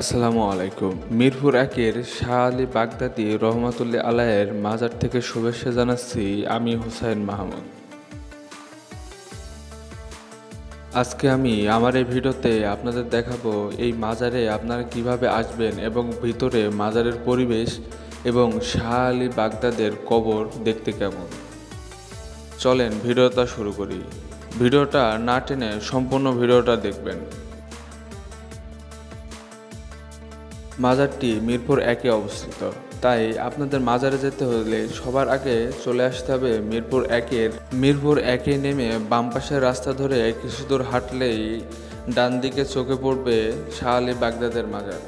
আসসালামু আলাইকুম। মিরপুর একের শাহ আলী বাগদাদি রহমাতুল্লাহ আলায়ের মাজার থেকে শুভেচ্ছা জানাচ্ছি আমি হুসাইন মাহমুদ। আজকে আমি আমার এই ভিডিওতে আপনাদের দেখাবো এই মাজারে আপনারা কীভাবে আসবেন এবং ভিতরে মাজারের পরিবেশ এবং শাহ আলী বাগদাদের কবর দেখতে কেমন। চলেন ভিডিওটা শুরু করি। ভিডিওটা না টেনে সম্পূর্ণ ভিডিওটা দেখবেন। মাজারটি মিরপুর একে অবস্থিত। তাই আপনাদের মাজারে যেতে হলে সবার আগে চলে আসতে হবে মিরপুর একের। মিরপুর একে নেমে বাম পাশের রাস্তা ধরে কিছু দূর হাঁটলেই ডান দিকে চোখে পড়বে শাহ আলী বাগদাদের মাজার।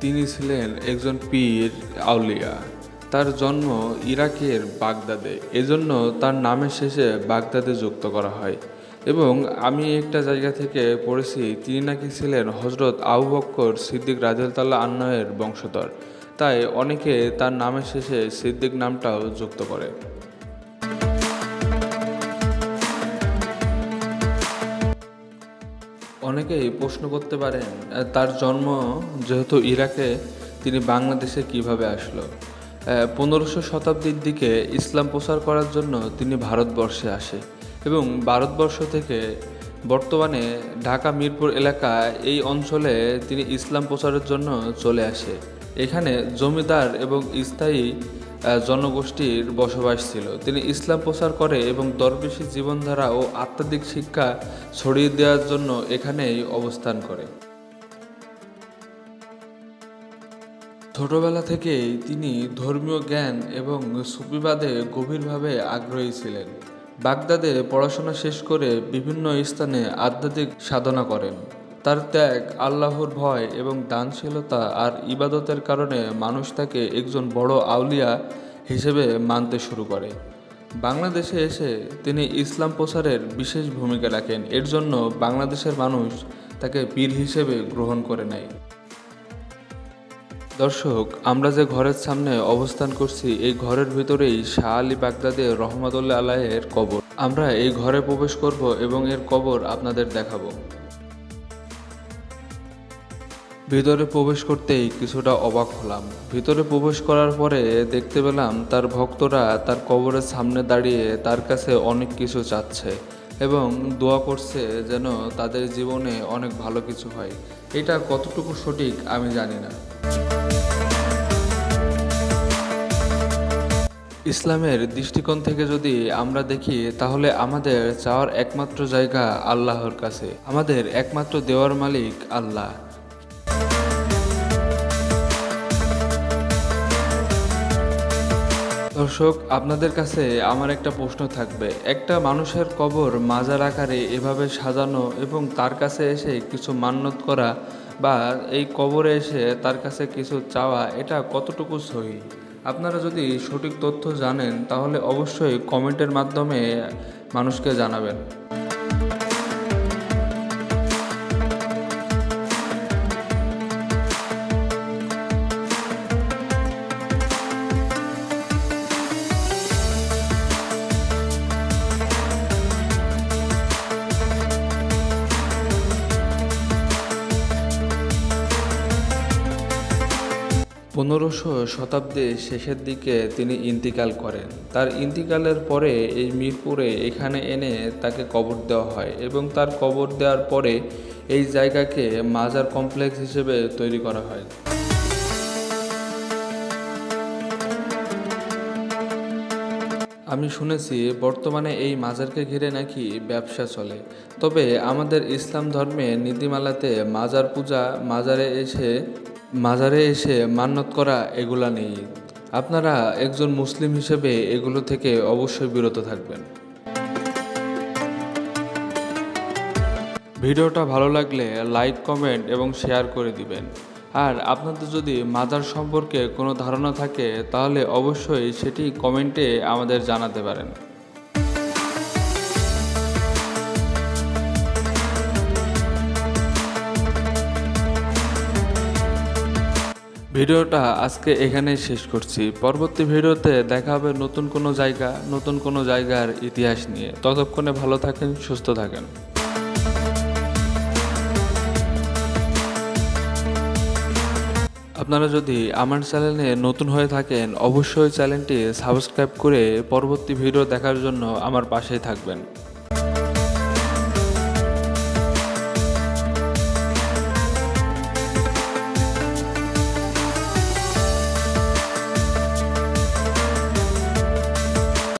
তিনি ছিলেন একজন পীর আউলিয়া। তার জন্ম ইরাকের বাগদাদে। এজন্য তার নামের শেষে বাগদাদে যুক্ত করা হয়। এবং আমি একটা জায়গা থেকে পড়েছি, তিনি নাকি ছিলেন হজরত আবু বক্কর সিদ্দিক রাজতাল্লাহ আন্নয়ের বংশধর। তাই অনেকে তার নামের শেষে সিদ্দিক নামটাও যুক্ত করে। অনেকেই প্রশ্ন করতে পারেন, তার জন্ম যেহেতু ইরাকে, তিনি বাংলাদেশে কীভাবে আসলো? পনেরোশো শতাব্দীর দিকে ইসলাম প্রচার করার জন্য তিনি ভারতবর্ষে আসে এবং ভারতবর্ষ থেকে বর্তমানে ঢাকা, মিরপুর এলাকা এই অঞ্চলে তিনি ইসলাম প্রচারের জন্য চলে আসে। এখানে জমিদার এবং স্থায়ী জনগোষ্ঠীর বসবাস ছিল। তিনি ইসলাম প্রচার করে এবং দরবেশী জীবনধারা ও আধ্যাত্মিক শিক্ষা ছড়িয়ে দেওয়ার জন্য এখানেই অবস্থান করে। ছোটবেলা থেকেই তিনি ধর্মীয় জ্ঞান এবং সুফিবাদে গভীরভাবে আগ্রহী ছিলেন। বাগদাদে পড়াশোনা শেষ করে বিভিন্ন স্থানে আধ্যাত্মিক সাধনা করেন। তার ত্যাগ, আল্লাহর ভয় এবং দানশীলতা আর ইবাদতের কারণে মানুষ তাকে একজন বড় আউলিয়া হিসেবে মানতে শুরু করে। বাংলাদেশে এসে তিনি ইসলাম প্রচারের বিশেষ ভূমিকা রাখেন। এর জন্য বাংলাদেশের মানুষ তাকে পীর হিসেবে গ্রহণ করে নেয়। দর্শক, আমরা যে ঘরের সামনে অবস্থান করছি, এই ঘরের ভিতরেই শাহ আলী বাগদাদে রহমতুল্লাহ আলাহের কবর। আমরা এই ঘরে প্রবেশ করব এবং এর কবর আপনাদের দেখাবো। ভিতরে প্রবেশ করতেই কিছুটা অবাক হলাম। ভিতরে প্রবেশ করার পরে দেখতে পেলাম, তার ভক্তরা তার কবরের সামনে দাঁড়িয়ে তার কাছে অনেক কিছু চাচ্ছে এবং দোয়া করছে যেন তাদের জীবনে অনেক ভালো কিছু হয়। এটা কতটুকু সঠিক আমি জানি না। ইসলামের দৃষ্টিকোণ থেকে যদি আমরা দেখি, তাহলে আমাদের চাওয়ার একমাত্র জায়গা আল্লাহর কাছে। আমাদের একমাত্র দেওয়ার মালিক আল্লাহ। দর্শক, আপনাদের কাছে আমার একটা প্রশ্ন থাকবে। একটা মানুষের কবর মাজার আকারে এভাবে সাজানো এবং তার কাছে এসে কিছু মান্যত করা বা এই কবরে এসে তার কাছে কিছু চাওয়া, এটা কতটুকু সহি? আপনারা যদি সঠিক তথ্য জানেন তাহলে অবশ্যই কমেন্টের মাধ্যমে মানুষকে জানাবেন। পনেরোশো শতাব্দীর শেষের দিকে তিনি ইন্তিকাল করেন। তার ইন্তিকালের পরে এই মিরপুরে এখানে এনে তাকে কবর দেওয়া হয় এবং তার কবর দেওয়ার পরে এই জায়গাকে মাজার কমপ্লেক্স হিসেবে তৈরি করা হয়। আমি শুনেছি, বর্তমানে এই মাজারকে ঘিরে নাকি ব্যবসা চলে। তবে আমাদের ইসলাম ধর্মে নীতিমালাতে মাজার পূজা, মাজারে এসে মাজারে এসে মান্যত করা এগুলা নেই। আপনারা একজন মুসলিম হিসেবে এগুলো থেকে অবশ্যই বিরত থাকবেন। ভিডিওটা ভালো লাগলে লাইক, কমেন্ট এবং শেয়ার করে দিবেন। আর আপনাদের যদি মাজার সম্পর্কে কোনো ধারণা থাকে, তাহলে অবশ্যই সেটি কমেন্টে আমাদের জানাতে পারেন। ভিডিওটা আজকে এখানেই শেষ করছি। পরবর্তী ভিডিওতে দেখা হবে নতুন কোনো জায়গা, নতুন কোনো জায়গার ইতিহাস নিয়ে। ততক্ষণে ভালো থাকেন, সুস্থ থাকেন। আপনারা যদি আমার চ্যানেলে নতুন হয়ে থাকেন, অবশ্যই চ্যানেলটি সাবস্ক্রাইব করে পরবর্তী ভিডিও দেখার জন্য আমার পাশেই থাকবেন।